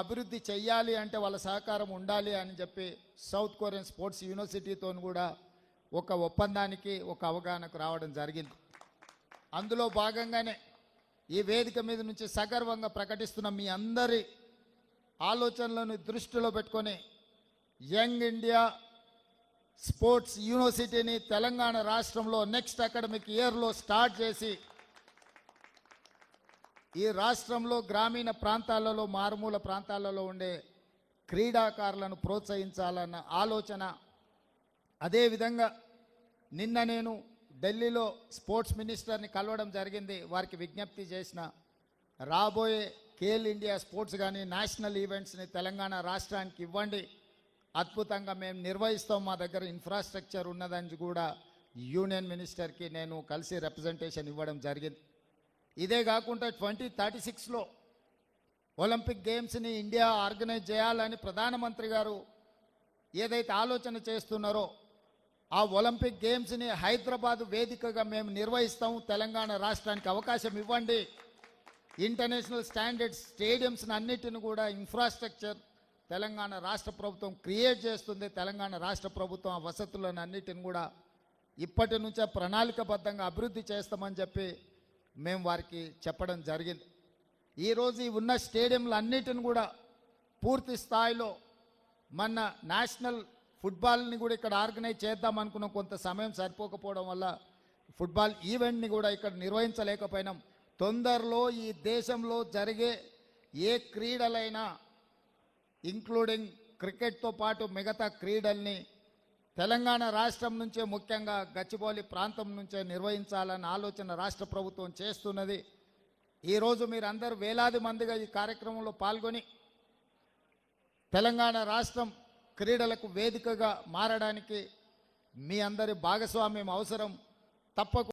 అభివృద్ధి చెయ్యాలి అంటే వాళ్ళ సహకారం ఉండాలి అని చెప్పి సౌత్ కొరియన్ స్పోర్ట్స్ యూనివర్సిటీతో కూడా ఒక ఒప్పందానికి ఒక అవగాహనకు రావడం జరిగింది. అందులో భాగంగానే ఈ వేదిక మీద నుంచి సగర్వంగా ప్రకటిస్తున్న మీ అందరి ఆలోచనలను దృష్టిలో పెట్టుకొని యంగ్ ఇండియా స్పోర్ట్స్ యూనివర్సిటీని తెలంగాణ రాష్ట్రంలో నెక్స్ట్ అకాడమిక్ ఇయర్లో స్టార్ట్ చేసి ఈ రాష్ట్రంలో గ్రామీణ ప్రాంతాలలో మారుమూల ప్రాంతాలలో ఉండే క్రీడాకారులను ప్రోత్సహించాలన్న ఆలోచన. అదేవిధంగా నిన్న నేను ఢిల్లీలో స్పోర్ట్స్ మినిస్టర్ని కలవడం జరిగింది. వారికి విజ్ఞప్తి చేసిన రాబోయే కేల్ ఇండియా స్పోర్ట్స్ కానీ నేషనల్ ఈవెంట్స్ని తెలంగాణ రాష్ట్రానికి ఇవ్వండి. అద్భుతంగా మేము నిర్వహిస్తాం. మా దగ్గర ఇన్ఫ్రాస్ట్రక్చర్ ఉన్నదని కూడా యూనియన్ మినిస్టర్కి నేను కలిసి రిప్రజెంటేషన్ ఇవ్వడం జరిగింది. ఇదే కాకుండా ట్వంటీ థర్టీ సిక్స్లో ఒలింపిక్ గేమ్స్ని ఇండియా ఆర్గనైజ్ చేయాలని ప్రధానమంత్రి గారు ఏదైతే ఆలోచన చేస్తున్నారో ఆ ఒలింపిక్ గేమ్స్ని హైదరాబాద్ వేదికగా మేము నిర్వహిస్తాము. తెలంగాణ రాష్ట్రానికి అవకాశం ఇవ్వండి. ఇంటర్నేషనల్ స్టాండర్డ్ స్టేడియంస్ని అన్నిటిని కూడా ఇన్ఫ్రాస్ట్రక్చర్ తెలంగాణ రాష్ట్ర ప్రభుత్వం క్రియేట్ చేస్తుంది. తెలంగాణ రాష్ట్ర ప్రభుత్వం ఆ వసతులను అన్నిటిని కూడా ఇప్పటి నుంచే ప్రణాళికబద్ధంగా అభివృద్ధి చేస్తామని చెప్పి మేము వారికి చెప్పడం జరిగింది. ఈరోజు ఈ ఉన్న స్టేడియంలు అన్నిటిని కూడా పూర్తి స్థాయిలో మన నేషనల్ ఫుట్బాల్ని కూడా ఇక్కడ ఆర్గనైజ్ చేద్దాం అనుకున్నాం కొంత సమయం సరిపోకపోవడం వల్ల ఫుట్బాల్ ఈవెంట్ని కూడా ఇక్కడ నిర్వహించలేకపోయినాం. తొందరలో ఈ దేశంలో జరిగే ఏ క్రీడలైనా ఇంక్లూడింగ్ క్రికెట్తో పాటు మిగతా క్రీడల్ని తెలంగాణ రాష్ట్రం నుంచే ముఖ్యంగా గచ్చిబౌలి ప్రాంతం నుంచే నిర్వహించాలన్న ఆలోచన రాష్ట్ర ప్రభుత్వం చేస్తున్నది. ఈరోజు మీరందరూ వేలాది మందిగా ఈ కార్యక్రమంలో పాల్గొని తెలంగాణ రాష్ట్రం క్రీడలకు వేదికగా మారడానికి మీ అందరి భాగస్వామ్యం అవసరం. తప్పకుండా